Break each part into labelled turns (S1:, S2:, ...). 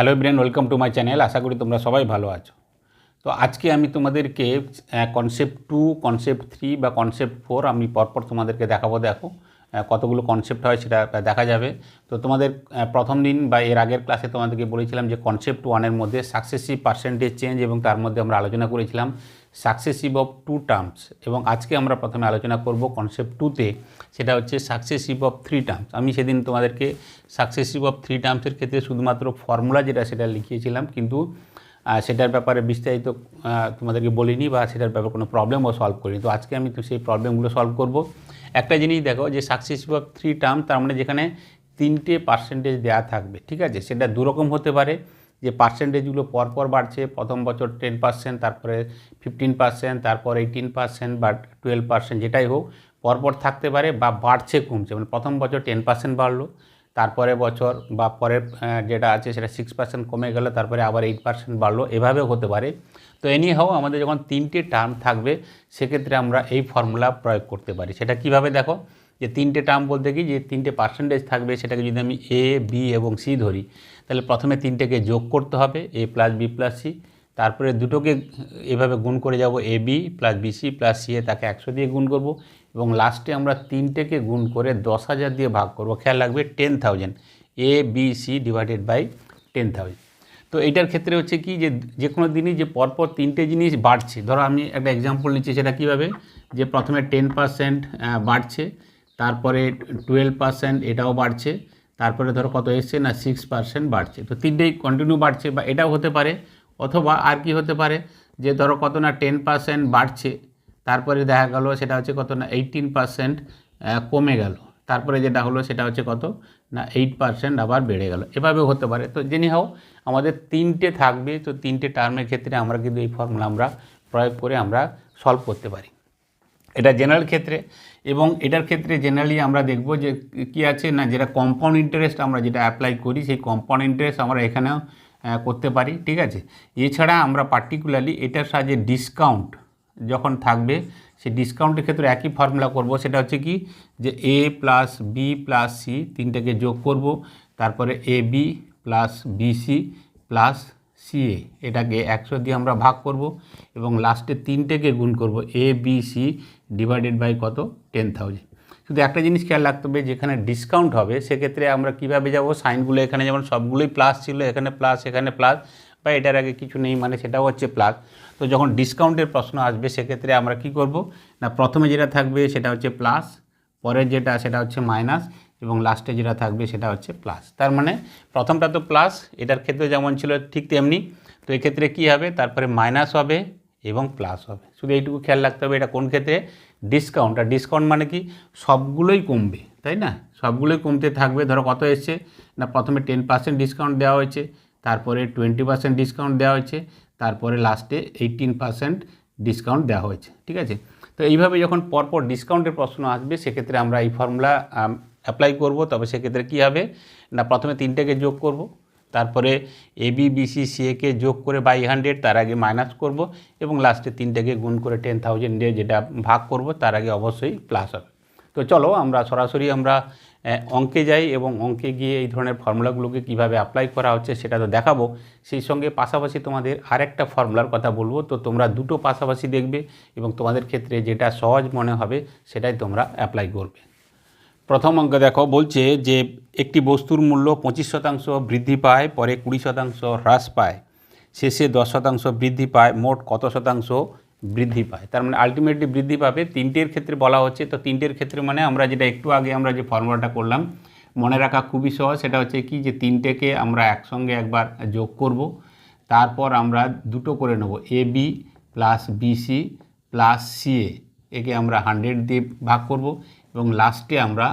S1: Hello brain welcome to my channel আশা করি তোমরা সবাই ভালো আছো। তো আজকে আমি তোমাদেরকে কনসেপ্ট টু কনসেপ্ট থ্রি বা কনসেপ্ট ফোর আমি পরপর তোমাদেরকে দেখাবো, দেখো কতগুলো কনসেপ্ট হয় সেটা দেখা যাবে। তো তোমাদের প্রথম দিন বা এর আগের ক্লাসে তোমাদেরকে বলেছিলাম যে কনসেপ্ট ওয়ানের মধ্যে সাকসেসিভ পার্সেন্টেজ চেঞ্জ এবং তার মধ্যে আমরা আলোচনা করেছিলাম। সাকসেসিভ অফ টু টার্মস এবং আজকে আমরা প্রথমে আলোচনা করব কনসেপ্ট টুতে সেটা হচ্ছে সাকসেসিভ অফ থ্রি টার্মস আমি সেদিন তোমাদেরকে সাকসেসিভ অফ থ্রি টার্মসের ক্ষেত্রে শুধুমাত্র ফর্মুলা যেটা, সেটা লিখিয়েছিলাম, কিন্তু সেটার ব্যাপারে বিস্তারিত তোমাদেরকে বলিনি বা সেটার ব্যাপারে কোনো প্রবলেমও সলভ করিনি। তো আজকে আমি তো সেই প্রবলেমগুলো সলভ করব। একটা জিনিস দেখো যে সাকসেসিভ অফ থ্রি টার্ম তার মানে যেখানে তিনটে পার্সেন্টেজ দেওয়া থাকবে, ঠিক আছে? সেটা দুরকম হতে পারে। যে পার্সেন্টেজগুলো পরপর বাড়ছে, প্রথম বছর টেন পার্সেন্ট তারপরে ফিফটিন পার্সেন্ট তারপর এইটিন পার্সেন্ট বা টুয়েলভ পার্সেন্ট যেটাই হোক পরপর থাকতে পারে বা বাড়ছে, কমছে। মানে প্রথম বছর টেন পার্সেন্ট বাড়লো তারপরে বছর বা পরের যেটা আছে সেটা সিক্স পার্সেন্ট কমে গেল, তারপরে আবার এইট পার্সেন্ট বাড়লো, এভাবেও হতে পারে। তো এনি হাও আমাদের যখন তিনটে টার্ম থাকবে, সেক্ষেত্রে আমরা এই ফর্মুলা প্রয়োগ করতে পারি। সেটা কীভাবে দেখো? যে তিনটে টার্ম বলতে কি? যে তিনটে পার্সেন্টেজ থাকবে, সেটাকে যদি আমি এ বি এবং সি ধরি, তাহলে প্রথমে তিনটেকে যোগ করতে হবে A plus B plus C তারপরে দুটোকে এভাবে গুণ করে যাব A B plus B C plus C A, তাকে একশো দিয়ে গুণ করব, এবং লাস্টে আমরা তিনটেকে গুণ করে দশ হাজার দিয়ে ভাগ করব। খেয়াল রাখবে ten thousand A B C divided by ten thousand তো এইটার ক্ষেত্রে হচ্ছে কি? যে যে কোনো দিনই যে পরপর তিনটে জিনিস বাড়ছে। ধরো আমি একটা এক্সাম্পল নিচ্ছি, সেটা কীভাবে? যে প্রথমে টেন পার্সেন্ট বাড়ছে তারপরে টুয়েলভ পার্সেন্ট এটাও বাড়ছে, তারপরে ধরো কত এসছে না সিক্স পার্সেন্ট বাড়ছে। তো তিনটেই কন্টিনিউ বাড়ছে বা এটাও হতে পারে, অথবা আর কি হতে পারে, যে ধরো কত না টেন পার্সেন্ট বাড়ছে, তারপরে দেখা গেল সেটা হচ্ছে কত না এইটিন পার্সেন্ট কমে গেল। তারপরে যেটা হলো সেটা হচ্ছে কত না এইট পার্সেন্ট আবার বেড়ে গেল। এভাবেও হতে পারে। তো জেনে হাও আমাদের তিনটে থাকবে, তো তিনটে টার্মের ক্ষেত্রে আমরা কিন্তু এই ফর্মুলা আমরা প্রয়োগ করে আমরা সলভ করতে পারি। এটা জেনারেল ক্ষেত্রে এবং এটার ক্ষেত্রে জেনারেলি আমরা দেখব যে কি আছে না, যেটা কম্পাউন্ড ইন্টারেস্ট আমরা যেটা অ্যাপ্লাই করি, সেই কম্পাউন্ড ইন্টারেস্ট আমরা এখানেও করতে পারি, ঠিক আছে? এছাড়া আমরা পার্টিকুলারলি এটার সাহায্যে ডিসকাউন্ট যখন থাকবে, সেই ডিসকাউন্টের ক্ষেত্রে একই ফর্মুলা করব, সেটা হচ্ছে কি যে A plus B plus C তিনটাকে যোগ করব, তারপরে A B plus B C plus C A এটাকে একশো দিয়ে আমরা ভাগ করব এবং লাস্টে তিনটেকে গুণ করব A B C divided by কত? টেন থাউজেন্ড শুধু একটা জিনিস খেয়াল রাখতে হবে, যেখানে ডিসকাউন্ট হবে, সেক্ষেত্রে আমরা কীভাবে যাব? সাইনগুলো এখানে, যেমন সবগুলোই প্লাস ছিল, এখানে প্লাস এখানে প্লাস বা এটার আগে কিছু নেই মানে সেটাও হচ্ছে প্লাস তো যখন ডিসকাউন্টের প্রশ্ন আসবে, সেক্ষেত্রে আমরা কি করব? না, প্রথমে যেটা থাকবে, সেটা হচ্ছে প্লাস পরের যেটা, সেটা হচ্ছে মাইনাস এবং লাস্টে যেটা থাকবে, সেটা হচ্ছে প্লাস তার মানে প্রথমটা তো প্লাস এটার ক্ষেত্রে যেমন ছিল ঠিক তেমনি। তো এক্ষেত্রে কী হবে? তারপরে মাইনাস হবে এবং প্লাস হবে। শুধু এইটুকু খেয়াল রাখতে হবে এটা কোন ক্ষেত্রে? ডিসকাউন্ট আর ডিসকাউন্ট মানে কি? সবগুলোই কমবে, তাই না? সবগুলোই কমতে থাকবে। ধরো কত এসছে? না, প্রথমে টেন পার্সেন্ট ডিসকাউন্ট দেওয়া হয়েছে, তারপরে টোয়েন্টি পার্সেন্ট ডিসকাউন্ট দেওয়া হয়েছে, তারপরে লাস্টে এইটিন পার্সেন্ট ডিসকাউন্ট দেওয়া হয়েছে, ঠিক আছে? তো এইভাবে যখন পরপর ডিসকাউন্টের প্রশ্ন আসবে, সেক্ষেত্রে আমরা এই ফর্মুলা অ্যাপ্লাই করব। তবে সেক্ষেত্রে কী হবে? না, প্রথমে তিনটেকে যোগ করব। তারপরে এ বিসি সিএকে যোগ করে বাই হান্ড্রেড তার আগে মাইনাস করব এবং লাস্টে তিনটেকে গুণ করে টেন থাউজেন্ড দিয়ে যেটা ভাগ করব, তার আগে অবশ্যই প্লাস হবে। তো চলো আমরা সরাসরি আমরা অঙ্কে যাই এবং অঙ্কে গিয়ে এই ধরনের ফর্মুলাগুলোকে কীভাবে অ্যাপ্লাই করা হচ্ছে সেটা তো দেখাবো। সেই সঙ্গে পাশাপাশি তোমাদের আরেকটা ফর্মুলার কথা বলব। তো তোমরা দুটো পাশাপাশি দেখবে এবং তোমাদের ক্ষেত্রে যেটা সহজ মনে হবে সেটাই তোমরা অ্যাপ্লাই করবে। প্রথম অঙ্ক দেখো, বলছে যে একটি বস্তুর মূল্য পঁচিশ শতাংশ বৃদ্ধি পায়, পরে কুড়ি শতাংশ হ্রাস পায়। শেষে দশ শতাংশ বৃদ্ধি পায়, মোট কত শতাংশ বৃদ্ধি পায়? তার মানে আলটিমেটলি বৃদ্ধি পাবে। তিনটের ক্ষেত্রে বলা হচ্ছে, তো তিনটের ক্ষেত্রে মানে আমরা যেটা একটু আগে আমরা যে ফর্মুলাটা করলাম, মনে রাখা খুবই সহজ, সেটা হচ্ছে কি যে তিনটেকে আমরা একসঙ্গে একবার যোগ করব। তারপর আমরা দুটো করে নেব A B plus B C plus C A একে আমরা হান্ড্রেড দিয়ে ভাগ করব। এবং লাস্টে আমরা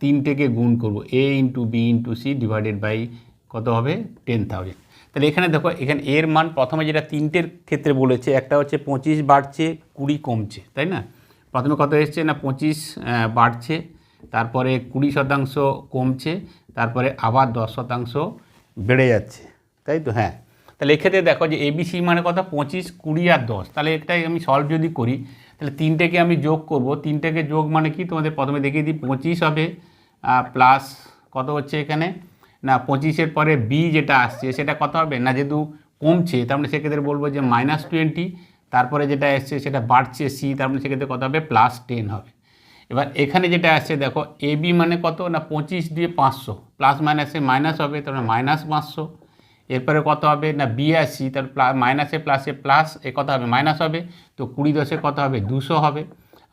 S1: তিনটেকে গুণ করব। A into B into C divided by কত হবে? টেন থাউজেন্ড তাহলে এখানে দেখো, এখানে এর মান প্রথমে যেটা তিনটের ক্ষেত্রে বলেছে, একটা হচ্ছে পঁচিশ বাড়ছে, কুড়ি কমছে, তাই না? প্রথমে কত এসছে না, পঁচিশ বাড়ছে, তারপরে কুড়ি শতাংশ কমছে, তারপরে আবার দশ শতাংশ বেড়ে যাচ্ছে, তাই তো? হ্যাঁ। তাহলে এক্ষেত্রে দেখো যে এবিসি মানে কথা পঁচিশ, কুড়ি আর দশ। তাহলে এটাই আমি সলভ যদি করি তাহলে তিনটেকে আমি যোগ করব। তিনটেকে যোগ মানে কি? তোমাদের প্রথমে দেখিয়ে দিই, পঁচিশ হবে প্লাস কত হচ্ছে এখানে? না, পঁচিশের পরে বি যেটা আসছে, সেটা কত হবে? না, যেহেতু কমছে, তার মানে সেক্ষেত্রে বলব যে মাইনাস টোয়েন্টি তারপরে যেটা এসছে সেটা বাড়ছে সি তার মানে সেক্ষেত্রে কত হবে? প্লাস টেন হবে। এবার এখানে যেটা আসছে, দেখো এ বি মানে কত? না, পঁচিশ দিয়ে পাঁচশো প্লাস মাইনাসে মাইনাস হবে, তার মানে মাইনাস পাঁচশো। এরপরে কত হবে? না বিয়াশি তার মাইনাসে প্লাসে প্লাস, এ কত হবে? মাইনাস হবে, তো কুড়ি দশে কত হবে? দুশো হবে।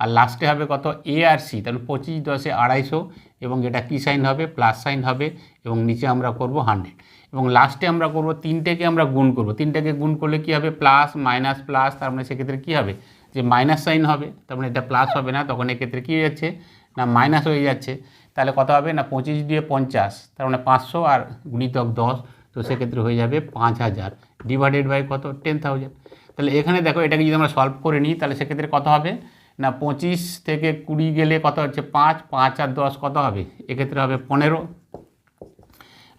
S1: আর লাস্টে হবে কত? এ আর সি, তাহলে পঁচিশ দশে আড়াইশো, এবং এটা কী সাইন হবে? প্লাস সাইন হবে, এবং নিচে আমরা করব হান্ড্রেড। এবং লাস্টে আমরা করব তিনটেকে আমরা গুণ করব। তিনটেকে গুণ করলে কী হবে? প্লাস, মাইনাস, প্লাস, তার মানে সেক্ষেত্রে কী হবে? যে মাইনাস সাইন হবে, তার মানে এটা প্লাস হবে না, তখন এক্ষেত্রে কী হয়ে যাচ্ছে? না, মাইনাস হয়ে যাচ্ছে। তাহলে কত হবে? না, পঁচিশ দিয়ে পঞ্চাশ, তার মানে পাঁচশো, আর গুণিতক দশ তো সেক্ষেত্রে হয়ে যাবে পাঁচ হাজার ডিভাইডেড বাই কত? টেন থাউজেন্ড তাহলে এখানে দেখো, এটাকে যদি আমরা সলভ করে নিই, তাহলে সেক্ষেত্রে কত হবে? না, পঁচিশ থেকে কুড়ি গেলে কত হচ্ছে পাঁচ? পাঁচ আর দশ কত হবে? এক্ষেত্রে হবে পনেরো।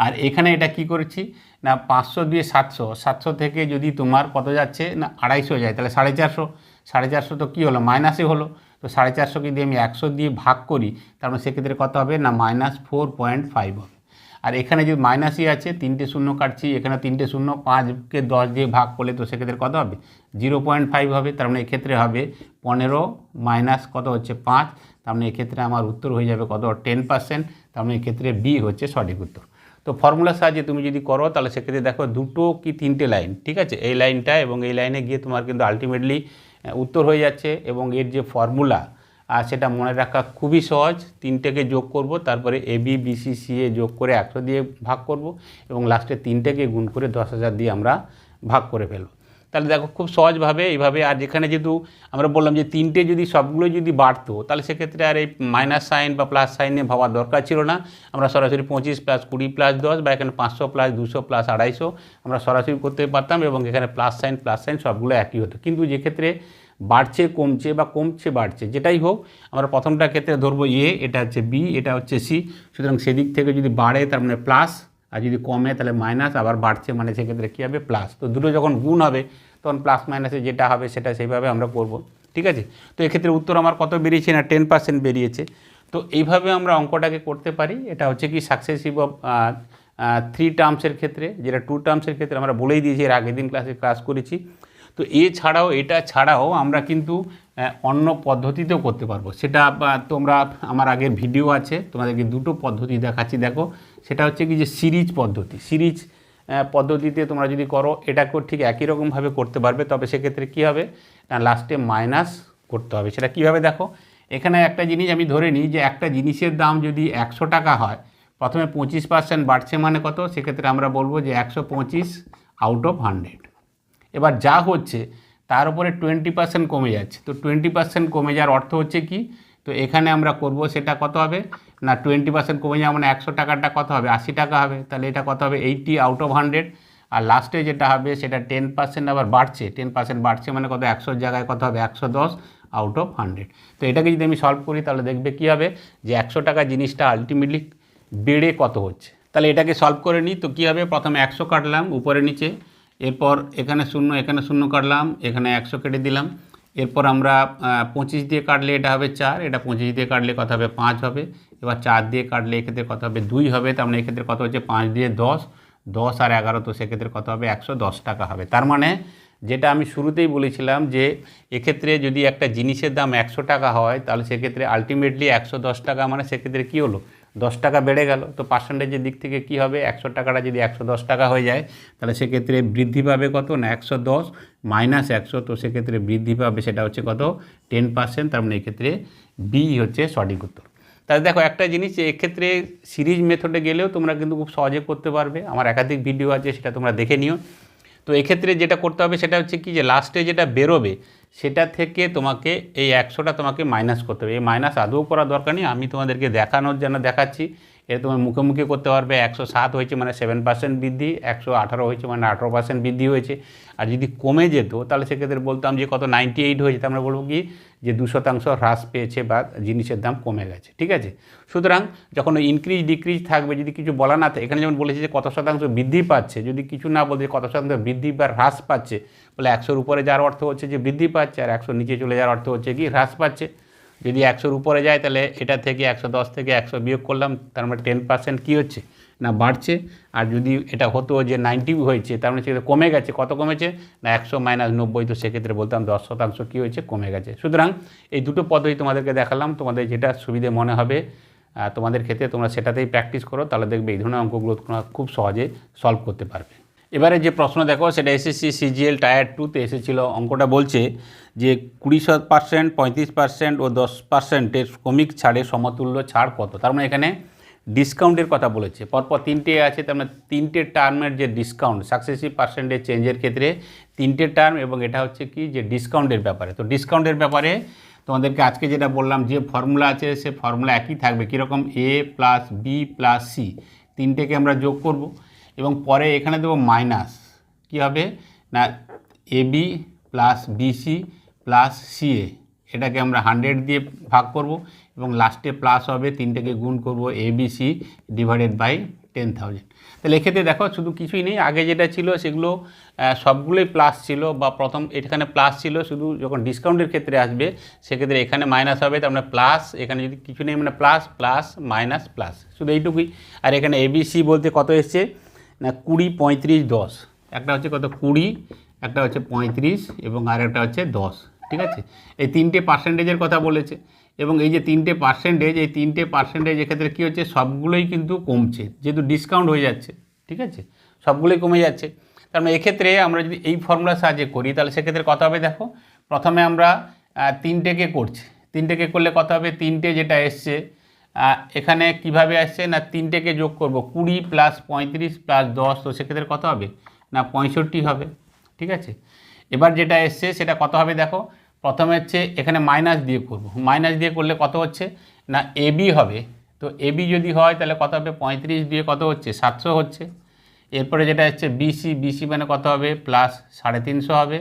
S1: আর এখানে এটা কি করেছি? না, পাঁচশো দিয়ে সাতশো। সাতশো থেকে যদি তোমার কত যাচ্ছে? না, আড়াইশো যায়। তাহলে সাড়ে চারশো। সাড়ে চারশো তো কী হলো? মাইনাসে হলো। তো সাড়ে চারশোকে যদি আমি একশো দিয়ে ভাগ করি, তার মানে সেক্ষেত্রে কত হবে? না মাইনাস ফোর পয়েন্ট ফাইভ হবে। আর এখানে যদি মাইনাসই আছে, তিনটে শূন্য কাটছি, এখানে তিনটে শূন্য, পাঁচকে দশ দিয়ে ভাগ করলে তো সেক্ষেত্রে কত হবে? জিরো পয়েন্ট ফাইভ হবে, তার মানে এক্ষেত্রে হবে পনেরো মাইনাস কত হচ্ছে পাঁচ, তার মানে এক্ষেত্রে আমার উত্তর হয়ে যাবে কত? টেন পার্সেন্ট, তার মানে এক্ষেত্রে বি হচ্ছে সঠিক উত্তর। তো ফর্মুলার সাহায্যে তুমি যদি করো, তাহলে সেক্ষেত্রে দেখো দুটো কি তিনটে লাইন, ঠিক আছে? এই লাইনটা এবং এই লাইনে গিয়ে তোমার কিন্তু আলটিমেটলি উত্তর হয়ে যাচ্ছে এবং এর যে ফর্মুলা আর সেটা মনে রাখা খুবই সহজ। তিনটেকে যোগ করব, তারপরে A B B C C A যোগ করে একশো দিয়ে ভাগ করব এবং লাস্টে তিনটেকে গুণ করে দশ হাজার দিয়ে আমরা ভাগ করে ফেলব। তাহলে দেখো খুব সহজভাবে এইভাবে, আর যেখানে যেহেতু আমরা বললাম যে তিনটে যদি সবগুলো যদি বাড়তো, তাহলে সেক্ষেত্রে আর এই মাইনাস সাইন বা প্লাস সাইন নিয়ে ভাবার দরকার ছিল না। আমরা সরাসরি পঁচিশ প্লাস কুড়ি প্লাস দশ বা এখানে পাঁচশো প্লাস দুশো প্লাস আড়াইশো আমরা সরাসরি করতে পারতাম এবং এখানে প্লাস সাইন প্লাস সাইন সবগুলো একই হতো। কিন্তু যে ক্ষেত্রে বাড়ছে, কমছে বা কমছে, বাড়ছে, যেটাই হোক, আমরা প্রথমটা ক্ষেত্রে ধরবো এ এটা হচ্ছে বি এটা হচ্ছে সি সুতরাং সেদিক থেকে যদি বাড়ে, তার মানে প্লাস আর যদি কমে, তাহলে মাইনাস আবার বাড়ছে মানে সেক্ষেত্রে কী হবে? প্লাস তো দুটো যখন গুণ হবে, তখন প্লাস মাইনাসে যেটা হবে, সেটা সেইভাবে আমরা করব। ঠিক আছে? তো এক্ষেত্রে উত্তর আমার কত বেরিয়েছে না? টেন পার্সেন্ট বেরিয়েছে। তো এইভাবে আমরা অঙ্কটাকে করতে পারি। এটা হচ্ছে কি সাকসেসিভ অফ থ্রি টার্মসের ক্ষেত্রে, যেটা টু টার্মসের ক্ষেত্রে আমরা বলেই দিয়েছি, এর আগের দিন ক্লাসে ক্লাস করেছি। তো এছাড়াও এটা ছাড়াও আমরা কিন্তু অন্য পদ্ধতিতেও করতে পারব। সেটা তোমরা, আমার আগের ভিডিও আছে, তোমাদেরকে দুটো পদ্ধতি দেখাচ্ছি, দেখো। সেটা হচ্ছে কি যে সিরিজ পদ্ধতি। সিরিজ পদ্ধতিতে তোমরা যদি করো এটাকেও ঠিক একই রকমভাবে করতে পারবে, তবে সেক্ষেত্রে কী হবে? না, লাস্টে মাইনাস করতে হবে। সেটা কীভাবে দেখো? এখানে একটা জিনিস আমি ধরে নিই যে, একটা জিনিসের দাম যদি একশো টাকা হয়, প্রথমে পঁচিশ পার্সেন্ট বাড়ছে মানে কত? সেক্ষেত্রে আমরা বলব যে, একশো পঁচিশ আউট অফ হান্ড্রেড এবার যা হচ্ছে, তার উপরে টোয়েন্টি পার্সেন্ট কমে যাচ্ছে। তো টোয়েন্টি পার্সেন্ট কমে যাওয়ার অর্থ হচ্ছে কি? তো এখানে আমরা করব, সেটা কত হবে? না টোয়েন্টি পার্সেন্ট কমে যাওয়া মানে একশো টাকাটা কত হবে? আশি টাকা হবে। তাহলে এটা কত হবে? এইটটি আউট অফ হান্ড্রেড আর লাস্টে যেটা হবে, সেটা টেন পার্সেন্ট আবার বাড়ছে। টেন পার্সেন্ট বাড়ছে মানে কত? একশোর জায়গায় কত হবে? একশো দশ আউট অফ হান্ড্রেড তো এটাকে যদি আমি সলভ করি, তাহলে দেখবে কী হবে? যে একশো টাকা জিনিসটা আলটিমেটলি বেড়ে কত হচ্ছে। তাহলে এটাকে সলভ করে নিই, তো কী হবে? প্রথমে একশো কাটলাম, উপরে নিচে। এরপর এখানে শূন্য এখানে শূন্য কাটলাম, এখানে একশো কেটে দিলাম। এরপর আমরা পঁচিশ দিয়ে কাটলে এটা হবে চার, এটা পঁচিশ দিয়ে কাটলে কত হবে পাঁচ হবে। এবার চার দিয়ে কাটলে এক্ষেত্রে কত হবে দুই হবে, তার মানে এক্ষেত্রে কত হচ্ছে পাঁচ দিয়ে দশ। দশ আর এগারো তো সেক্ষেত্রে কত হবে? একশো দশ টাকা হবে। তার মানে যেটা আমি শুরুতেই বলেছিলাম যে এক্ষেত্রে যদি একটা জিনিসের দাম একশো টাকা হয়, তাহলে সেক্ষেত্রে আলটিমেটলি একশো দশ টাকা মানে সেক্ষেত্রে কী হলো? দশ টাকা বেড়ে গেল, তো পার্সেন্টেজের দিক থেকে কী হবে? একশো টাকাটা যদি একশো দশ টাকা হয়ে যায়, তাহলে সেক্ষেত্রে বৃদ্ধি পাবে কত? না, একশো দশ মাইনাস একশো, তো সেক্ষেত্রে বৃদ্ধি পাবে সেটা হচ্ছে কত? টেন পার্সেন্ট তার মানে এক্ষেত্রে বি হচ্ছে সঠিক উত্তর। তাহলে দেখো একটা জিনিস, যে এক্ষেত্রে সিরিজ মেথডে গেলেও তোমরা কিন্তু খুব সহজে করতে পারবে। আমার একাধিক ভিডিও আছে, সেটা তোমরা দেখে নিও। তো এক্ষেত্রে যেটা করতে হবে, সেটা হচ্ছে কি? যে লাস্টে যেটা বেরোবে সেটা থেকে তোমাকে এই একশোটা তোমাকে মাইনাস করতে হবে। এই মাইনাস আদৌ করার দরকার নেই। আমি তোমাদেরকে দেখানোর জন্য দেখাচ্ছি। এটা তোমার মুখে মুখে করতে পারবে একশো সাত হয়েছে মানে সেভেন পার্সেন্ট বৃদ্ধি, একশো আঠারো হয়েছে মানে আঠারো পার্সেন্ট বৃদ্ধি হয়েছে। আর যদি কমে যেত, তাহলে সেক্ষেত্রে বলতাম যে কত নাইনটি এইট হয়েছে আমরা বলব কি যে দু শতাংশ হ্রাস পেয়েছে বা জিনিসের দাম কমে গেছে, ঠিক আছে? সুতরাং যখন ইনক্রিজ ডিক্রিজ থাকবে, যদি কিছু বলা না এখানে যেমন বলেছে যে কত শতাংশ বৃদ্ধি পাচ্ছে, যদি কিছু না বলতে কত শতাংশ বৃদ্ধি বা হ্রাস পাচ্ছে, বলে একশোর উপরে যাওয়ার অর্থ হচ্ছে যে বৃদ্ধি পাচ্ছে, আর একশোর নিচে চলে যাওয়ার অর্থ হচ্ছে কি হ্রাস পাচ্ছে। যদি একশোর উপরে যায়, তাহলে এটা থেকে একশো দশ থেকে একশো বিয়োগ করলাম, তার মানে টেন পার্সেন্ট কী হচ্ছে? না, বাড়ছে। আর যদি এটা হতো যে নাইনটি হয়েছে, তার মানে সেক্ষেত্রে কমে গেছে। কত কমেছে? না, একশো মাইনাস নব্বই, তো সেক্ষেত্রে বলতাম দশ শতাংশ কী হয়েছে? কমে গেছে। সুতরাং এই দুটো পদ্ধতি তোমাদেরকে দেখালাম। তোমাদের যেটা সুবিধে মনে হবে তোমাদের ক্ষেত্রে তোমরা সেটাতেই প্র্যাকটিস করো, তাহলে দেখবে এই ধরনের অঙ্কগুলো তোমরা খুব সহজে সলভ করতে পারবে। এবারে যে প্রশ্ন দেখো, সেটা এসএসসি সিজিএল টায়ার টুতে এসেছিল। অঙ্কটা বলছে যে কুড়ি পার্সেন্ট, পঁয়ত্রিশ পার্সেন্ট ও দশ পার্সেন্টের শ্রমিক ছাড়ে সমতুল্য ছাড় কত? তার মানে এখানে ডিসকাউন্টের কথা বলেছে। পরপর তিনটে আছে, তার মানে তিনটে টার্মের যে ডিসকাউন্ট সাকসেসিভ পার্সেন্টের চেঞ্জের ক্ষেত্রে তিনটে টার্ম এবং এটা হচ্ছে কি? যে ডিসকাউন্টের ব্যাপারে। তো ডিসকাউন্টের ব্যাপারে তোমাদেরকে আজকে যেটা বললাম, যে ফর্মুলা আছে, সে ফর্মুলা একই থাকবে। কীরকম? A plus B plus C তিনটেকে আমরা যোগ করব এবং পরে এখানে দেবো মাইনাস কী হবে? না A B plus B C plus C A এটাকে আমরা হান্ড্রেড দিয়ে ভাগ করব এবং লাস্টে প্লাস হবে, তিনটেকে গুণ করব A B C divided by ten thousand তাহলে এক্ষেত্রে দেখো, শুধু কিছুই নেই, আগে যেটা ছিল সেগুলো সবগুলোই প্লাস ছিল বা প্রথম এখানে প্লাস ছিল, শুধু যখন ডিসকাউন্টের ক্ষেত্রে আসবে, সেক্ষেত্রে এখানে মাইনাস হবে, তার মানে প্লাস এখানে যদি কিছু নেই মানে প্লাস প্লাস মাইনাস প্লাস শুধু এইটুকুই। আর এখানে এবিসি বলতে কত এসছে? না, কুড়ি, পঁয়ত্রিশ, দশ। একটা হচ্ছে কত? কুড়ি, একটা হচ্ছে পঁয়ত্রিশ এবং আর একটা হচ্ছে দশ। ঠিক আছে? এই তিনটে পার্সেন্টেজের কথা বলেছে এবং এই যে তিনটে পার্সেন্টেজ এই তিনটে পার্সেন্টেজ এক্ষেত্রে কী হচ্ছে? সবগুলোই কিন্তু কমছে, যেহেতু ডিসকাউন্ট হয়ে যাচ্ছে, ঠিক আছে? সবগুলোই কমে যাচ্ছে। তার মানে এক্ষেত্রে আমরা যদি এই ফর্মুলার সাহায্যে করি, তাহলে সেক্ষেত্রে কত হবে দেখো? প্রথমে আমরা তিনটেকে করছি। তিনটেকে করলে কত হবে? তিনটে যেটা এসছে এখানে কীভাবে আসছে? না, তিনটেকে যোগ করব, কুড়ি প্লাস পঁয়ত্রিশ প্লাস দশ, তো সেক্ষেত্রে কত হবে? না, পঁয়ষট্টি হবে, ঠিক আছে? এবার যেটা এসছে, সেটা কত হবে দেখো? প্রথমে হচ্ছে এখানে মাইনাস দিয়ে করব। মাইনাস দিয়ে করলে কত হচ্ছে? না এবি হবে। তো এবি যদি হয়, তাহলে কত হবে? পঁয়ত্রিশ দিয়ে কত হচ্ছে? সাতশো হচ্ছে। এরপরে যেটা হচ্ছে বিসি বিসি মানে কত হবে? প্লাস সাড়ে তিনশো হবে।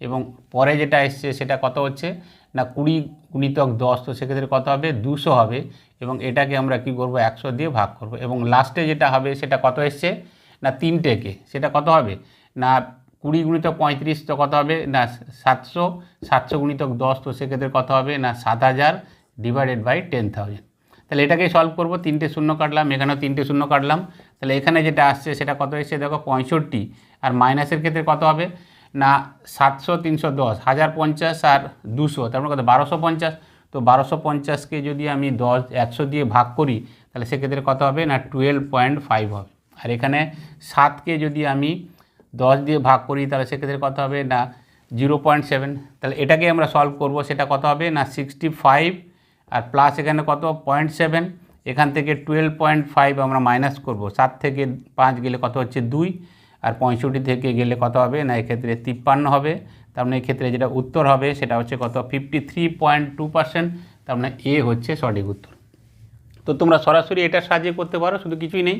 S1: এবং পরে যেটা এসছে, সেটা কত হচ্ছে? না, কুড়ি গুণিতক দশ, তো সেক্ষেত্রে কত হবে? দুশো হবে। এবং এটাকে আমরা কি করব? একশো দিয়ে ভাগ করব। এবং লাস্টে যেটা হবে, সেটা কত এসছে? না, তিনটেকে। সেটা কত হবে? না কুড়ি গুণিতক পঁয়ত্রিশ তো কত হবে? না, সাতশো। সাতশো গুণিতক দশ তো সেক্ষেত্রে কত হবে? না, সাত হাজার ডিভাইডেড বাই টেন থাউজেন্ড তাহলে এটাকে সলভ করব, তিনটে শূন্য কাটলাম, এখানেও তিনটে শূন্য কাটলাম। তাহলে এখানে যেটা আসছে, সেটা কত এসছে? দেখো, পঁয়ষট্টি। আর মাইনাসের ক্ষেত্রে কত হবে? না, সাতশো, তিনশো দশ। হাজার পঞ্চাশ আর দুশো। তার মানে কত? বারোশো পঞ্চাশ। তো বারোশো পঞ্চাশকে যদি আমি দশ, একশো দিয়ে ভাগ করি, তাহলে সেক্ষেত্রে কত হবে? না টুয়েলভ পয়েন্ট ফাইভ হবে। আর এখানে সাতকে যদি আমি দশ দিয়ে ভাগ করি, তাহলে সেক্ষেত্রে কত হবে? না, জিরো পয়েন্ট সেভেন। তাহলে এটাকে আমরা সলভ করব, সেটা কত হবে? না, সিক্সটি ফাইভ। আর প্লাস এখানে কত? Point seven. এখান থেকে টুয়েলভ পয়েন্ট ফাইভ আমরা মাইনাস করব। সাত থেকে পাঁচ গেলে কত হচ্ছে? দুই। আর পঁয়ষট্টি থেকে গেলে কত হবে? না, এক্ষেত্রে তিপ্পান্ন হবে। তার মানে এক্ষেত্রে যেটা উত্তর হবে, সেটা হচ্ছে কত? Fifty three point two percent. তার মানে এ হচ্ছে সঠিক উত্তর। তো তোমরা সরাসরি এটার সাহায্যে করতে পারো, শুধু কিছুই নেই।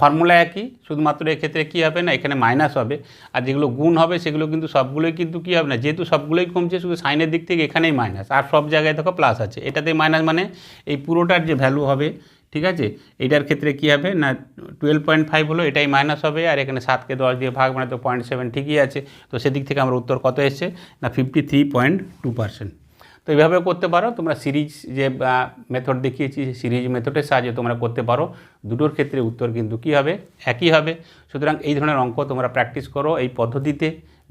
S1: ফর্মুলা একই, শুধুমাত্র এক্ষেত্রে কী হবে না, এখানে মাইনাস হবে। আর যেগুলো গুণ হবে, সেগুলো কিন্তু সবগুলোই কিন্তু কী হবে না, যেহেতু সবগুলোই কমছে, শুধু সাইনের দিক থেকে এখানেই মাইনাস আর সব জায়গায় দেখো প্লাস আছে। এটাতে মাইনাস মানে এই পুরোটার যে ভ্যালু হবে, ঠিক আছে, এটার ক্ষেত্রে কী হবে না টুয়েলভ পয়েন্ট ফাইভ হলো, এটাই মাইনাস হবে। আর এখানে সাতকে দশ দিয়ে ভাগ মানে তো পয়েন্ট সেভেন ঠিকই আছে। তো সেদিক থেকে আমার উত্তর কত এসছে? না fifty three point two percent তো এইভাবে করতে পারো। তোমরা সিরিজ যে মেথড দেখিয়েছি সিরিজ মেথডের সাহায্যে তোমরা করতে পারো। দুটোর ক্ষেত্রে উত্তর কিন্তু কী হবে? একই হবে। সুতরাং এই ধরনের অঙ্ক তোমরা প্র্যাকটিস করো এই পদ্ধতিতে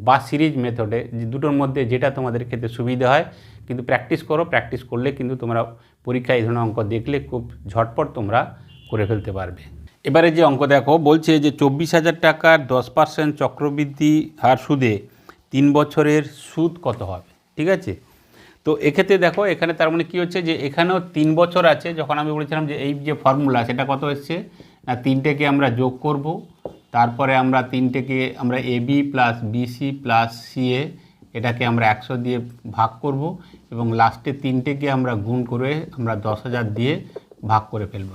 S1: বা সিরিজ মেথডে দুটোর মধ্যে যেটা তোমাদের ক্ষেত্রে সুবিধা হয়। কিন্তু প্র্যাকটিস করো প্র্যাকটিস করলে কিন্তু তোমরা পরীক্ষায় এই ধরনের অঙ্ক দেখলে খুব ঝটপট তোমরা করে ফেলতে পারবে। এবারে যে অঙ্ক দেখো, বলছে যে চব্বিশ হাজার টাকার দশ পার্সেন্ট চক্রবৃদ্ধি হার সুদে তিন বছরের সুদ কত হবে? ঠিক আছে? তো এক্ষেত্রে দেখো, এখানে তার মানে কী হচ্ছে যে এখানেও তিন বছর আছে, যখন আমি বলেছিলাম যে এই যে ফর্মুলা সেটা কত এসছে, না তিনটেকে আমরা যোগ করব, তারপরে আমরা তিনটেকে আমরা A B plus B C plus C A এটাকে আমরা একশো দিয়ে ভাগ করব এবং লাস্টে তিনটেকে আমরা গুণ করে আমরা দশ হাজার দিয়ে ভাগ করে ফেলব।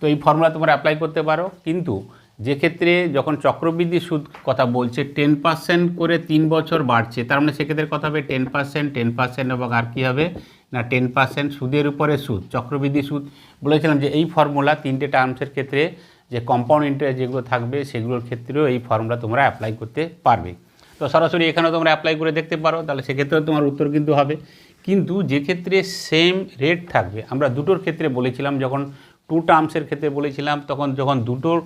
S1: তো এই ফর্মুলা তোমরা অ্যাপ্লাই করতে পারো, কিন্তু যে ক্ষেত্রে যখন চক্রবৃদ্ধি সুদ কথা বলছে টেন পার্সেন্ট করে তিন বছর বাড়ছে, তার মানে সেক্ষেত্রে কথা হবে? টেন পার্সেন্ট টেন পার্সেন্ট এবং আর কী হবে? না টেন পার্সেন্ট সুদের উপরে সুদ, চক্রবৃদ্ধি সুদ। বলেছিলাম যে এই ফর্মুলা তিনটে টার্মসের ক্ষেত্রে যে কম্পাউন্ড ইন্টারেস্ট যেগুলো থাকবে, সেগুলোর ক্ষেত্রেও এই ফর্মুলা তোমরা অ্যাপ্লাই করতে পারবে। তো সরাসরি এখানেও তোমরা অ্যাপ্লাই করে দেখতে পারো, তাহলে সেক্ষেত্রেও তোমার উত্তর কিন্তু হবে। কিন্তু যে ক্ষেত্রে সেম রেট থাকবে, আমরা দুটোর ক্ষেত্রে বলেছিলাম, যখন টু টার্মসের ক্ষেত্রে বলেছিলাম, তখন যখন দুটোর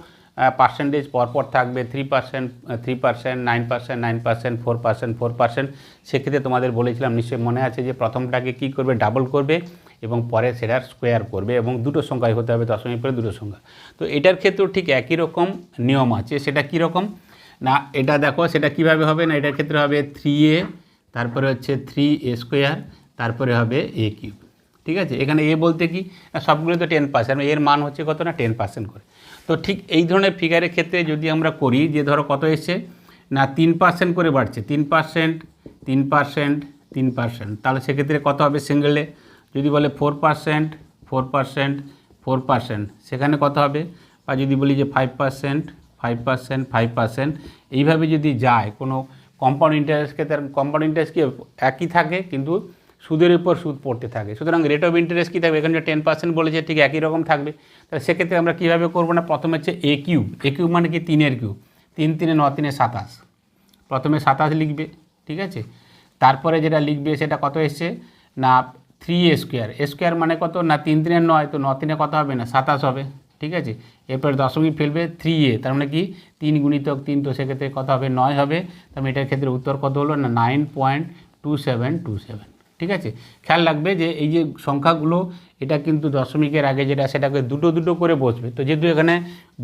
S1: পার্সেন্টেজ পরপর থাকবে three percent three percent nine percent nine percent four percent four percent সেক্ষেত্রে তোমাদের বলেছিলাম, নিশ্চয়ই মনে আছে যে প্রথমটাকে কী করবে? ডাবল করবে এবং পরে সেটার স্কোয়ার করবে এবং দুটো সংখ্যায় হতে হবে দশমিক পরে দুটো সংখ্যা। তো এটার ক্ষেত্রেও ঠিক একই রকম নিয়ম আছে। সেটা কী রকম? না, এটা দেখো, সেটা কীভাবে হবে? না, এটার ক্ষেত্রে হবে থ্রি এ তারপরে হচ্ছে থ্রি এ স্কোয়ার তারপরে হবে এ কিউব ঠিক আছে? এখানে এ বলতে কি? সবগুলো তো টেন পার্সেন্ট এর মান হচ্ছে কত না? টেন পার্সেন্ট করে। তো ঠিক এই ধরনের ফিগারের ক্ষেত্রে যদি আমরা করি, যে ধরো কত এসছে? না, তিন পার্সেন্ট করে বাড়ছে। তিন পার্সেন্ট তিন পার্সেন্ট তিন পার্সেন্ট তাহলে সেক্ষেত্রে কত হবে সিঙ্গেলে যদি বলে four percent four percent four percent সেখানে কত হবে? বা যদি বলি যে five percent five percent five percent এইভাবে যদি যায়, কোনো কম্পাউন্ড ইন্টারেস্টকে তার কম্পাউন্ড ইন্টারেস্ট কি একই থাকে, কিন্তু সুদের উপর সুদ পড়তে থাকে। সুতরাং রেট অফ ইন্টারেস্ট কী থাকবে? এখানে যে টেন পার্সেন্ট বলেছে, ঠিক একই রকম থাকবে। তাহলে সেক্ষেত্রে আমরা কীভাবে করব না? প্রথমে হচ্ছে এ কিউব এ কিউব মানে কি? তিনের কিউব তিন, তিনে ন, তিনে সাতাশ। প্রথমে সাতাশ লিখবে, ঠিক আছে? তারপরে যেটা লিখবে, সেটা কত এসছে? না থ্রি এ স্কোয়ার স্কোয়ার মানে কত? না, তিন তিনের নয়, তো ন, তিনে কত হবে? না, সাতাশ হবে, ঠিক আছে? এরপর দশমিক ফেলবে থ্রি এ তার মানে কি? তিন গুণিতক তিন, তো সেক্ষেত্রে কত হবে? নয় হবে। তার মানে এটার ক্ষেত্রে উত্তর কত হলো? না nine point two seven two seven ঠিক আছে? খেয়াল রাখবে যে এই যে সংখ্যাগুলো, এটা কিন্তু দশমিকের আগে যেটা সেটাকে দুটো দুটো করে বসবে। তো যেহেতু এখানে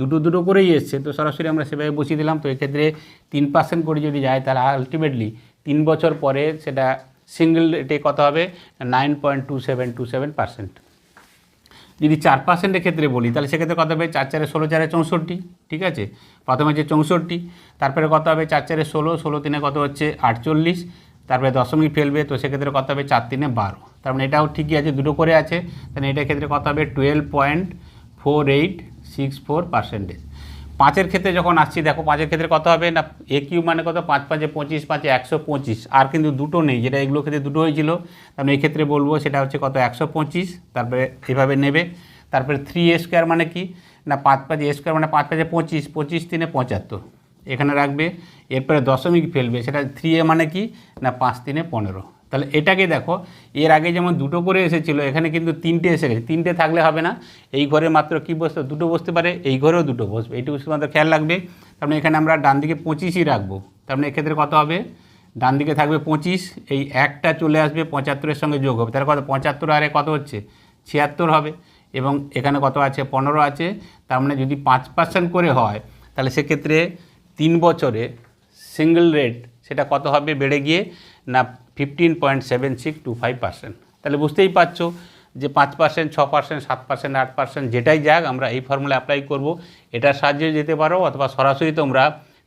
S1: দুটো দুটো করেই এসছে, তো সরাসরি আমরা সেভাবে বসিয়ে দিলাম। তো এক্ষেত্রে তিন পার্সেন্ট করে যদি যায়, তাহলে আলটিমেটলি তিন বছর পরে সেটা সিঙ্গেল রেটে কত হবে? Nine point two seven two seven percent যদি চার পার্সেন্টের ক্ষেত্রে বলি, তাহলে সেক্ষেত্রে কত হবে? চার চারে ষোলো, চারে চৌষট্টি, ঠিক আছে? প্রথমে হচ্ছে চৌষট্টি, তারপরে কত হবে? চার চারে ষোলো ষোলো তিনে কত হচ্ছে? আটচল্লিশ। তারপরে দশমিক ফেলবে, তো সেক্ষেত্রে কত হবে? চার তিনে বারো। তার মানে এটাও ঠিকই আছে, দুটো করে আছে। তাহলে এটার ক্ষেত্রে কত হবে? Twelve point four eight six four percentage পাঁচের ক্ষেত্রে যখন আসছি, দেখো পাঁচের ক্ষেত্রে কত হবে? না এ কিউ মানে কত? পাঁচ পাঁচে পঁচিশ, পাঁচে একশো পঁচিশ। আর কিন্তু দুটো নেই, যেটা এগুলো ক্ষেত্রে দুটো হয়েছিল। তাহলে এই ক্ষেত্রে বলব সেটা হচ্ছে কত? একশো পঁচিশ। তারপরে এভাবে নেবে। তারপরে থ্রি এ স্কোয়ার মানে কি? না, পাঁচ পাঁচে এ স্কোয়ার মানে পাঁচ পাঁচে পঁচিশ পঁচিশ তিনে পঁচাত্তর। এখানে রাখবে, এরপরে দশমিক ফেলবে, সেটা থ্রি এ মানে কি? না, পাঁচ, তিনে পনেরো। তাহলে এটাকে দেখো, এর আগে যেমন দুটো করে এসেছিল, এখানে কিন্তু তিনটে এসে গেছে, তিনটে থাকলে হবে না। এই ঘরে মাত্র কি বসতে? দুটো বসতে পারে, এই ঘরেও দুটো বসবে, এইটুকু শুধুমাত্র খেয়াল রাখবে। তার মানে এখানে আমরা ডান দিকে পঁচিশই রাখব। তার মানে এক্ষেত্রে কত হবে? ডান দিকে থাকবে পঁচিশ, এই একটা চলে আসবে, পঁচাত্তরের সঙ্গে যোগ হবে। তাহলে কত? পঁচাত্তর আরে কত হচ্ছে? ছিয়াত্তর হবে। এবং এখানে কত আছে? পনেরো আছে। তার মানে যদি পাঁচ পার্সেন্ট করে হয়, তাহলে সেক্ষেত্রে তিন বছরে সিঙ্গেল রেট সেটা কত হবে বেড়ে গিয়ে না fifteen point seven six two five percent তাহলে বুঝতেই পারছ যে পাঁচ পার্সেন্ট ছ পার্সেন্ট সাত পার্সেন্ট আট পার্সেন্ট যেটাই যাক আমরা এই ফর্মুলা অ্যাপ্লাই করব। এটার সাহায্যে যেতে পারো অথবা সরাসরি তোমরা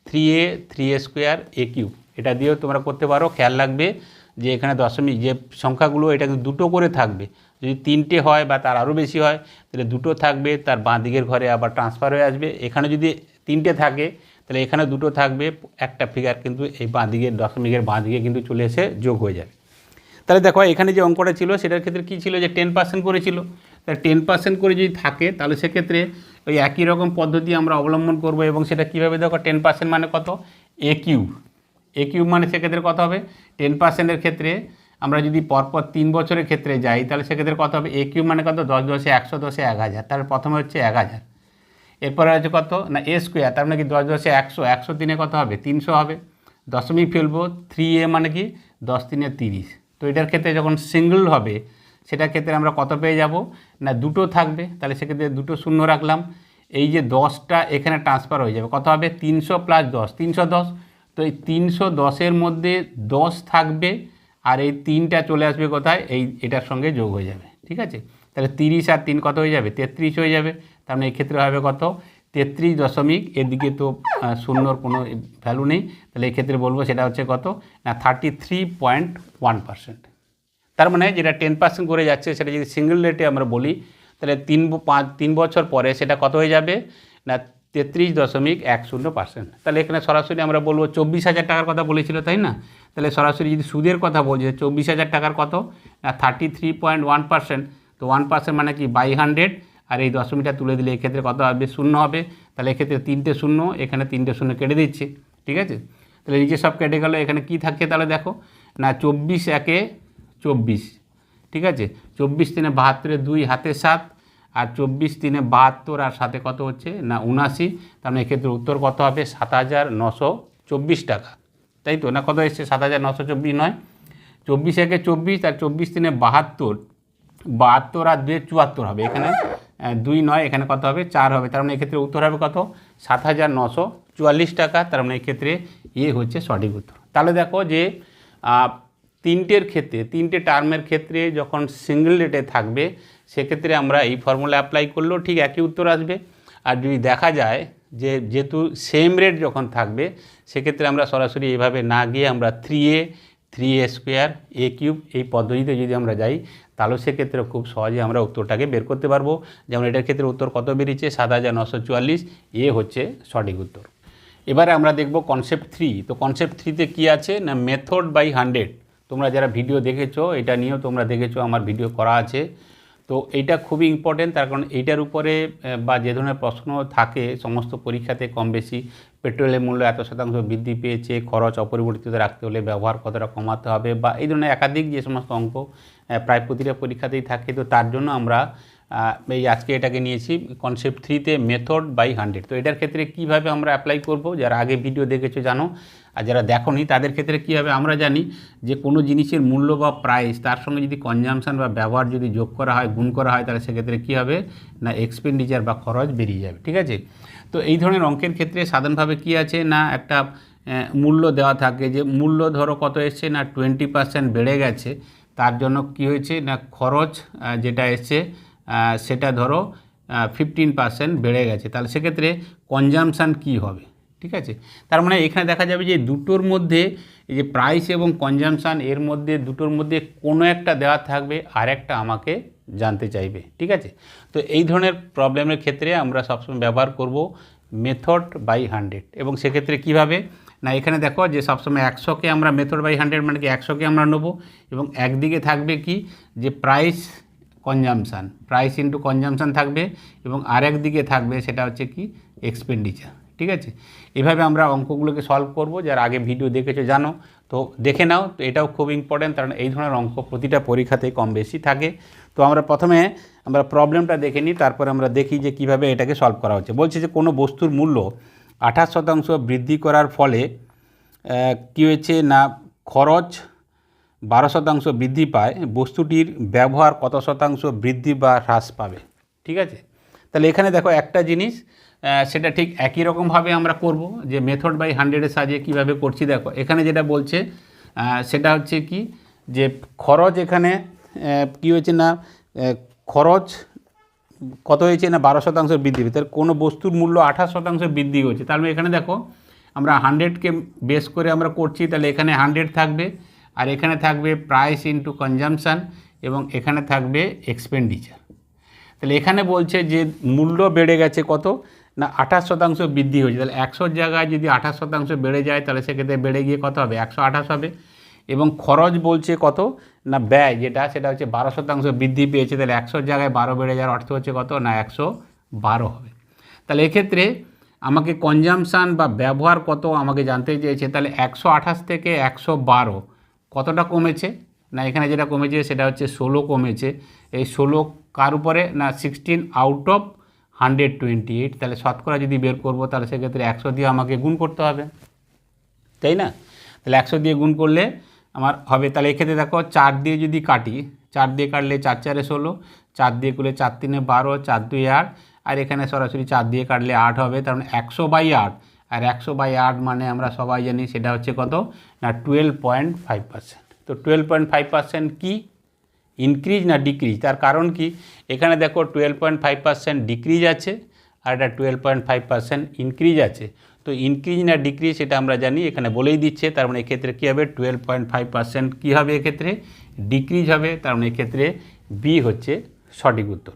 S1: three A three A square A cube এটা দিয়েও তোমরা করতে পারো। খেয়াল রাখবে যে এখানে দশমিক যে সংখ্যাগুলো, এটা কিন্তু দুটো করে থাকবে, যদি তিনটে হয় বা তার আরও বেশি হয়, তাহলে দুটো থাকবে, তার বাঁ দিকের ঘরে আবার ট্রান্সফার হয়ে আসবে। এখানে যদি তিনটে থাকে তাহলে এখানে দুটো থাকবে, একটা ফিগার কিন্তু এই বাঁ দিকের দশমিকের বাঁ দিকে কিন্তু চলে এসে যোগ হয়ে যাবে। তাহলে দেখো এখানে যে অঙ্কটা ছিল, সেটার ক্ষেত্রে কী ছিল? যে টেন পার্সেন্ট করেছিল। তাহলে টেন পার্সেন্ট করে যদি থাকে, তাহলে সেক্ষেত্রে ওই একই রকম পদ্ধতি আমরা অবলম্বন করব এবং সেটা কীভাবে? দেখো টেন পার্সেন্ট মানে কত? এ কিউব এ কিউব মানে সেক্ষেত্রে কত হবে? টেন পার্সেন্টের ক্ষেত্রে আমরা যদি পরপর তিন বছরের ক্ষেত্রে যাই, তাহলে সেক্ষেত্রে কত হবে? এ কিউব মানে কত? দশ, দশে একশো, দশে এক হাজার। তাহলে প্রথমে হচ্ছে এক হাজার। এরপরে আছে কত? না এ স্কোয়ার তার মানে কি দশ দশে একশো একশো তিনে কত হবে? তিনশো হবে। দশমিক ফেলব থ্রি এ মানে কি? দশ তিনে তিরিশ। তো এটার ক্ষেত্রে যখন সিঙ্গল হবে, সেটার ক্ষেত্রে আমরা কত পেয়ে যাব? না, দুটো থাকবে। তাহলে সেক্ষেত্রে দুটো শূন্য রাখলাম। এই যে দশটা এখানে ট্রান্সফার হয়ে যাবে। কত হবে? তিনশো প্লাস দশ। তিনশো দশ। তো এই তিনশো দশের মধ্যে দশ থাকবে আর এই তিনটা চলে আসবে কোথায়? এই এটার সঙ্গে যোগ হয়ে যাবে। ঠিক আছে? তাহলে তিরিশ আর তিন কত হয়ে যাবে? তেত্রিশ হয়ে যাবে। তার মানে এক্ষেত্রে হবে কত? তেত্রিশ দশমিক, এদিকে তো শূন্যর কোনো ভ্যালু নেই। তাহলে এক্ষেত্রে বলব সেটা হচ্ছে কত? না thirty three point one percent তার মানে যেটা টেন পার্সেন্ট করে যাচ্ছে, সেটা যদি সিঙ্গেল রেটে আমরা বলি, তাহলে তিন পাঁচ, তিন বছর পরে সেটা কত হয়ে যাবে? না, তেত্রিশ দশমিক এক শূন্য পার্সেন্ট তাহলে এখানে সরাসরি আমরা বলব চব্বিশ হাজার টাকার কথা বলেছিল, তাই না? তাহলে সরাসরি যদি সুদের কথা বলছে চব্বিশ হাজার টাকার কত? না thirty three point one percent তো ওয়ান পার্সেন্ট মানে কি? বাই হান্ড্রেড আর এই দশমিকটা তুলে দিলে এক্ষেত্রে কত হবে শূন্য হবে। তাহলে এক্ষেত্রে তিনটে শূন্য, এখানে তিনটে শূন্য কেটে দিচ্ছে। ঠিক আছে? তাহলে নিচে সব কেটে গেলো। এখানে কি থাকছে তাহলে দেখো? না, চব্বিশ একে চব্বিশ। ঠিক আছে? চব্বিশ তিনে বাহাত্তরে দুই, হাতে সাত। আর চব্বিশ তিনে বাহাত্তর আর সাথে কত হচ্ছে? না, উনাশি। তার মানে এক্ষেত্রে উত্তর কত হবে? সাত হাজার নশো চব্বিশ টাকা। তাই তো? না, কত এসছে? সাত হাজার নশো চব্বিশ নয়। চব্বিশ একে চব্বিশ, আর চব্বিশ তিনে বাহাত্তর। বাহাত্তর আর দুয়ে চুয়াত্তর হবে। এখানে দুই নয়, এখানে কত হবে? চার হবে। তার মানে এক্ষেত্রে উত্তর হবে কত? সাত হাজার নশো চুয়াল্লিশ টাকা। তার মানে এক্ষেত্রে ইয়ে হচ্ছে সঠিক উত্তর। তাহলে দেখো যে তিনটের ক্ষেত্রে, তিনটে টার্মের ক্ষেত্রে যখন সিঙ্গেল রেটে থাকবে, সেক্ষেত্রে আমরা এই ফর্মুলা অ্যাপ্লাই করলেও ঠিক একই উত্তর আসবে। আর যদি দেখা যায় যে, যেহেতু সেম রেট যখন থাকবে, সেক্ষেত্রে আমরা সরাসরি এইভাবে না গিয়ে আমরা three A three A square A cube এই পদ্ধতিতে যদি আমরা যাই তাহলে সেক্ষেত্রে খুব সহজে আমরা উত্তরটাকে বের করতে পারব। যেমন এটার ক্ষেত্রে উত্তর কত বেরিয়েছে? সাত হাজার নশো চুয়াল্লিশ। এ হচ্ছে সঠিক উত্তর। এবারে আমরা দেখব কনসেপ্ট থ্রি তো কনসেপ্ট থ্রিতে কী আছে? না মেথড বাই হান্ড্রেড তোমরা যারা ভিডিও দেখেছ, এটা নিয়েও তোমরা দেখেছ, আমার ভিডিও করা আছে। তো এইটা খুবই ইম্পর্টেন্ট তার কারণ এইটার উপরে বা যে ধরনের প্রশ্ন থাকে, সমস্ত পরীক্ষাতে কম বেশি পেট্রোলের মূল্য এত শতাংশ বৃদ্ধি পেয়েছে, খরচ অপরিবর্তিত রাখতে হলে ব্যবহার কতটা কমাতে হবে বা এই ধরনের একাধিক যে সমস্ত অঙ্ক প্রায় প্রতিটা পরীক্ষাতেই থাকে, তো তার জন্য আমরা এই আজকে এটাকে নিয়েছি কনসেপ্ট থ্রিতে মেথড বাই হান্ড্রেড তো এটার ক্ষেত্রে কীভাবে আমরা অ্যাপ্লাই করব? যারা আগে ভিডিও দেখেছ জানো, আর যারা দেখোনি, তাদের ক্ষেত্রে কীভাবে আমরা জানি যে কোনো জিনিসের মূল্য বা প্রাইস তার সঙ্গে যদি কনজামশান বা ব্যবহার যদি যোগ করা হয়, গুণ করা হয়, তাহলে সেক্ষেত্রে কী হবে? না এক্সপেন্ডিচার বা খরচ বেরিয়ে যাবে, ঠিক আছে? তো এই ধরনের অঙ্কের ক্ষেত্রে সাধারণভাবে কি আছে? না একটা মূল্য দেওয়া থাকে যে মূল্য ধরো কত এসছে না টোয়েন্টি পার্সেন্ট বেড়ে গেছে, তার জন্য কি হয়েছে? না খরচ যেটা এসছে সেটা ধরো ফিফটিন পার্সেন্ট বেড়ে গেছে। তাহলে সেক্ষেত্রে কনজামশান কি হবে? ঠিক আছে? তার মানে এখানে দেখা যাবে যে দুটোর মধ্যে এই যে প্রাইস এবং কনজামশান এর মধ্যে দুটোর মধ্যে কোনো একটা দেওয়া থাকবে, আর একটা আমাকে জানতে চাইবে, ঠিক আছে? তো এই ধরনের প্রবলেমের ক্ষেত্রে আমরা সবসময় ব্যবহার করব মেথড বাই হান্ড্রেড এবং সেক্ষেত্রে কীভাবে? না, এখানে দেখো যে সবসময় একশোকে আমরা মেথড বাই হান্ড্রেড মানে কি একশোকে আমরা নেব? এবং একদিকে থাকবে কি? যে price consumption price into consumption থাকবে এবং আরেক দিকে থাকবে সেটা হচ্ছে কি? এক্সপেন্ডিচার ঠিক আছে? এভাবে আমরা অঙ্কগুলোকে সলভ করব। যারা আগে ভিডিও দেখেছ জানো, তো দেখে নাও, তো এটাও খুব ইম্পর্ট্যান্ট কারণ এই ধরনের অঙ্ক প্রতিটা পরীক্ষাতেই কম বেশি থাকে। তো আমরা প্রথমে আমরা প্রবলেমটা দেখে নিই, তারপরে আমরা দেখি যে কীভাবে এটাকে সলভ করা হচ্ছে। বলছে যে কোনো বস্তুর মূল্য আঠাশ শতাংশ বৃদ্ধি করার ফলে কী হয়েছে না খরচ বারো শতাংশ বৃদ্ধি পায়, বস্তুটির ব্যবহার কত শতাংশ বৃদ্ধি বা হ্রাস পাবে? ঠিক আছে? তাহলে এখানে দেখো একটা জিনিস সেটা ঠিক একই রকমভাবে আমরা করব, যে মেথড বাই হান্ড্রেডের সাহায্যে কীভাবে করছি দেখো, এখানে যেটা বলছে সেটা হচ্ছে কি, যে খরচ এখানে কী হয়েছে না খরচ কত হয়েছে না, বারো শতাংশ বৃদ্ধি পেয়েছে, তাহলে কোনো বস্তুর মূল্য আঠাশ শতাংশ বৃদ্ধি হয়েছে তার মানে এখানে দেখো, আমরা হান্ড্রেডকে বেস করে আমরা করছি, তাহলে এখানে হান্ড্রেড থাকবে, আর এখানে থাকবে প্রাইস ইন্টু কনজামশান এবং এখানে থাকবে এক্সপেন্ডিচার তাহলে এখানে বলছে যে মূল্য বেড়ে গেছে কত না, আঠাশ শতাংশ বৃদ্ধি হয়েছে। তাহলে একশোর জায়গায় যদি আঠাশ শতাংশ বেড়ে যায়, তাহলে সেক্ষেত্রে বেড়ে গিয়ে কত হবে? একশো আঠাশ হবে। এবং খরচ বলছে কত? না, ব্যয় যেটা, সেটা হচ্ছে বারো শতাংশ বৃদ্ধি পেয়েছে। তাহলে একশোর জায়গায় বারো বেড়ে যাওয়ার অর্থ হচ্ছে কত? না, একশো বারো হবে। তাহলে এক্ষেত্রে আমাকে কনজামশান বা ব্যবহার কত আমাকে জানতে চেয়েছে? তাহলে একশো আঠাশ থেকে একশো বারো কতটা কমেছে? না, এখানে যেটা কমেছে সেটা হচ্ছে ষোলো কমেছে। এই ষোলো কার উপরে? না sixteen out of hundred twenty eight, তাহলে শতকরা যদি বের করব, তাহলে সেক্ষেত্রে একশো দিয়ে আমাকে গুণ করতে হবে। তাই না? তাহলে একশো দিয়ে গুণ করলে আমার হবে। তাহলে এক্ষেত্রে দেখো, চার দিয়ে যদি কাটি, চার দিয়ে কাটলে চার চারে ষোলো, চার দিয়ে করলে চার তিনে বারো, চার দুই আট, আর এখানে সরাসরি চার দিয়ে কাটলে আট হবে, তার মানে একশো বাই আট। আর একশো বাই আট মানে আমরা সবাই জানি সেটা হচ্ছে কত? না টুয়েলভ পয়েন্ট ফাইভ পার্সেন্ট তো টুয়েলভ পয়েন্ট ফাইভ পার্সেন্ট কী? ইনক্রিজ না ডিক্রিজ তার কারণ কি? এখানে দেখো twelve point five percent decrease আছে আর এটা twelve point five percent increase আছে। তো ইনক্রিজ না ডিক্রিজ সেটা আমরা জানি, এখানে বলেই দিচ্ছে, তার মানে এক্ষেত্রে কী হবে? টুয়েলভ পয়েন্ট ফাইভ পার্সেন্ট কী হবে এক্ষেত্রে? ডিক্রিজ হবে, তার মানে এক্ষেত্রে বি হচ্ছে সঠিক উত্তর।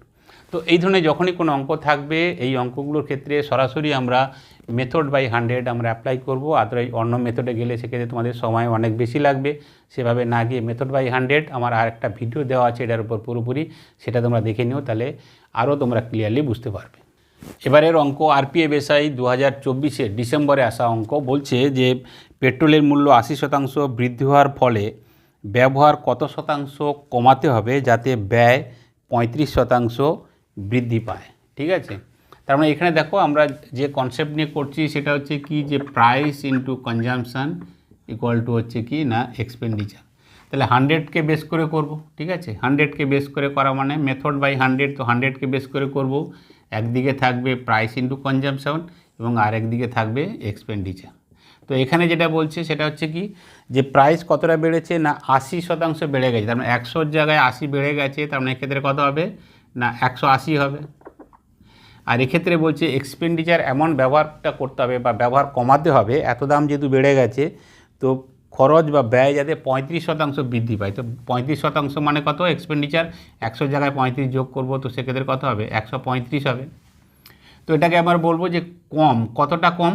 S1: তো এই ধরনের যখনই কোনো অঙ্ক থাকবে, এই অঙ্কগুলোর ক্ষেত্রে সরাসরি আমরা মেথড বাই হান্ড্রেড আমরা অ্যাপ্লাই করব। আদারওয়াইজ অন্য মেথডে গেলে সেক্ষেত্রে তোমাদের সময় অনেক বেশি লাগবে। সেভাবে না গিয়ে মেথড বাই হান্ড্রেড আমার আর একটা ভিডিও দেওয়া আছে, এটার উপর পুরোপুরি সেটা তোমরা দেখে নিও, তাহলে আরও তোমরা ক্লিয়ারলি বুঝতে পারবে। এবারের অঙ্ক আরপিএফ এসআই দু হাজার চব্বিশে ডিসেম্বরে আসা অঙ্ক বলছে যে পেট্রোলের মূল্য আশি শতাংশ বৃদ্ধি হওয়ার ফলে ব্যবহার কত শতাংশ কমাতে হবে যাতে ব্যয় পঁয়ত্রিশ শতাংশ বৃদ্ধি পায়। ঠিক আছে? তার মানে এখানে দেখো আমরা যে কনসেপ্ট নিয়ে করছি সেটা হচ্ছে কি যে price into consumption equal to হচ্ছে কি না এক্সপেন্ডিচার তাহলে হান্ড্রেডকে বেস করে করব, ঠিক আছে? হান্ড্রেডকে বেস করে করা মানে মেথড বাই হান্ড্রেড তো হান্ড্রেডকে বেস করে করব, একদিকে থাকবে প্রাইস ইন্টু কনজামশন এবং আরেকদিকে থাকবে এক্সপেন্ডিচার তো এখানে যেটা বলছে সেটা হচ্ছে কি যে প্রাইস কতটা বেড়েছে না আশি শতাংশ বেড়ে গেছে, তার মানে একশোর জায়গায় আশি বেড়ে গেছে, তার মানে এক্ষেত্রে কত হবে? না একশো আশি হবে। আর এক্ষেত্রে বলছে এক্সপেন্ডিচার এমন ব্যবহারটা করতে হবে বা ব্যবহার কমাতে হবে, এত দাম যেহেতু বেড়ে গেছে, তো খরচ বা ব্যয় যাতে পঁয়ত্রিশ শতাংশ বৃদ্ধি পায়। তো পঁয়ত্রিশ শতাংশ মানে কত? এক্সপেন্ডিচার একশো জায়গায় পঁয়ত্রিশ যোগ করব, তো সেক্ষেত্রে কত হবে? একশো পঁয়ত্রিশ হবে। তো এটাকে আবার বলব যে কম, কতটা কম?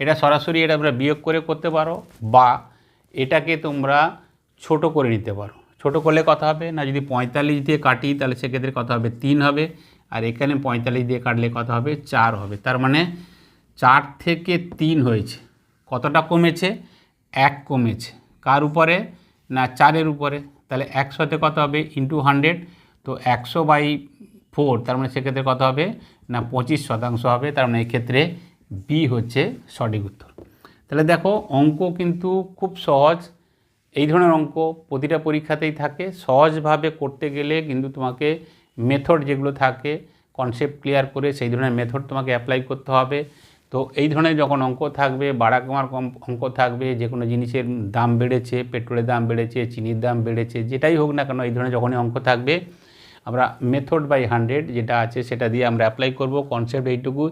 S1: এটা সরাসরি এটা আমরা বিয়োগ করে করতে পারো বা এটাকে তোমরা ছোট করে নিতে পারো। ছোট করলে কথা হবে? না যদি পঁয়তাল্লিশ দিয়ে কাটি, তাহলে সেক্ষেত্রে কথা হবে? তিন হবে। আর এখানে পঁয়তাল্লিশ দিয়ে কাটলে কত হবে? চার হবে। তার মানে চার থেকে তিন হয়েছে। কতটা কমেছে? এক কমেছে। কার উপরে? না, চারের উপরে। তাহলে একশোতে কত হবে? Into hundred. তো একশো বাই ফোর, তার মানে সেক্ষেত্রে কত হবে? না, পঁচিশ শতাংশ হবে। তার মানে এক্ষেত্রে বি হচ্ছে সঠিক উত্তর। তাহলে দেখো, অঙ্ক কিন্তু খুব সহজ। এই ধরনের অঙ্ক প্রতিটা পরীক্ষাতেই থাকে। সহজভাবে করতে গেলে কিন্তু তোমাকে মেথড যেগুলো থাকে কনসেপ্ট ক্লিয়ার করে সেই ধরনের মেথড তোমাকে অ্যাপ্লাই করতে হবে। তো এই ধরনের যখন অঙ্ক থাকবে বাড়া কমার কম অঙ্ক থাকবে, যে কোনো জিনিসের দাম বেড়েছে, পেট্রোলের দাম বেড়েছে, চিনির দাম বেড়েছে, যেটাই হোক না কেন এই ধরনের যখনই অঙ্ক থাকবে, আমরা মেথড বাই হান্ড্রেড যেটা আছে সেটা দিয়ে আমরা অ্যাপ্লাই করব। কনসেপ্ট এইটুকু,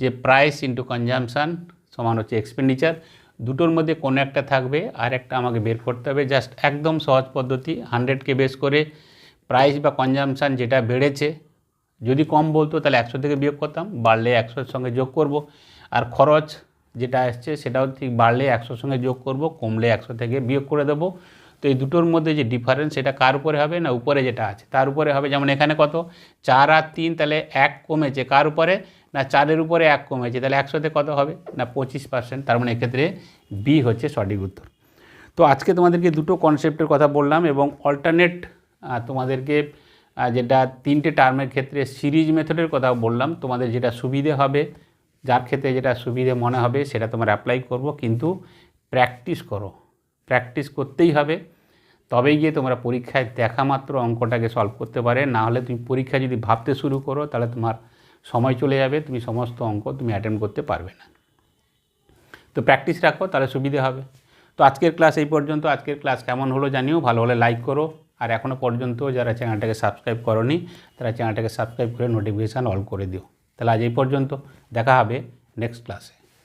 S1: যে প্রাইস ইন্টু কনজামশান সমান হচ্ছে এক্সপেন্ডিচার দুটোর মধ্যে কোনো একটা থাকবে আর একটা আমাকে বের করতে হবে। জাস্ট একদম সহজ পদ্ধতি হান্ড্রেডকে বেস করে প্রাইস বা কনজামশান যেটা বেড়েছে, যদি কম বলতো তাহলে একশো থেকে বিয়োগ করতাম, বাড়লে একশোর সঙ্গে যোগ করব। আর খরচ যেটা আসছে সেটাও ঠিক বাড়লে একশোর সঙ্গে যোগ করব, কমলে একশো থেকে বিয়োগ করে দেবো। তো এই দুটোর মধ্যে যে ডিফারেন্স সেটা কার উপরে হবে না উপরে যেটা আছে, তার উপরে হবে। যেমন এখানে কত? চার আর তিন তাহলে এক কমেছে, কার উপরে? না চারের উপরে এক কমেছে, তাহলে একশোতে কত হবে? না পঁচিশ পার্সেন্ট তার মানে এক্ষেত্রে বি হচ্ছে সঠিক উত্তর। তো আজকে তোমাদেরকে দুটো কনসেপ্টের কথা বললাম এবং অল্টারনেট তোমাদেরকে যেটা তিনটে টার্মের ক্ষেত্রে সিরিজ মেথডের কথা বললাম, তোমাদের যেটা সুবিধে হবে, যার ক্ষেত্রে যেটা সুবিধে মনে হবে, সেটা তোমার অ্যাপ্লাই করব, কিন্তু প্র্যাকটিস করো। প্র্যাকটিস করতেই হবে। তবেই গিয়ে তোমরা পরীক্ষায় দেখা মাত্র অঙ্কটাকে সলভ করতে পারে। না হলে তুমি পরীক্ষা যদি ভাবতে শুরু করো, তাহলে তোমার সময় চলে যাবে, তুমি সমস্ত অঙ্ক তুমি অ্যাটেন্ড করতে পারবে না। তো প্র্যাকটিস রাখো, তাহলে সুবিধে হবে। তো আজকের ক্লাস এই পর্যন্ত। আজকের ক্লাস কেমন হলো জানিও, ভালো হলে লাইক করো। আর এখনও পর্যন্ত যারা চ্যানেলটাকে সাবস্ক্রাইব করনি, তারা চ্যানেলটাকে সাবস্ক্রাইব করে নোটিফিকেশান অল করে দিও। তাহলে আজ এই পর্যন্ত, দেখা হবে নেক্সট ক্লাসে